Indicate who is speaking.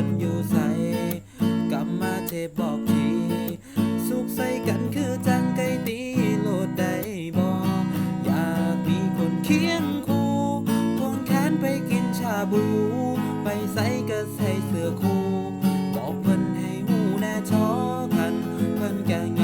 Speaker 1: พิ่นอยู่ใส่กลับมาเทพบอกที สุขใส่กันคือจังไกตีโลดได้บ่อยากมีคนเคียงคู่ควงแขนไปกินชาบู ไปใส่ก็ใส่เสื้อคู่ บอกเพิ่นให้หูแน่ชอกัน เพิ่นแกง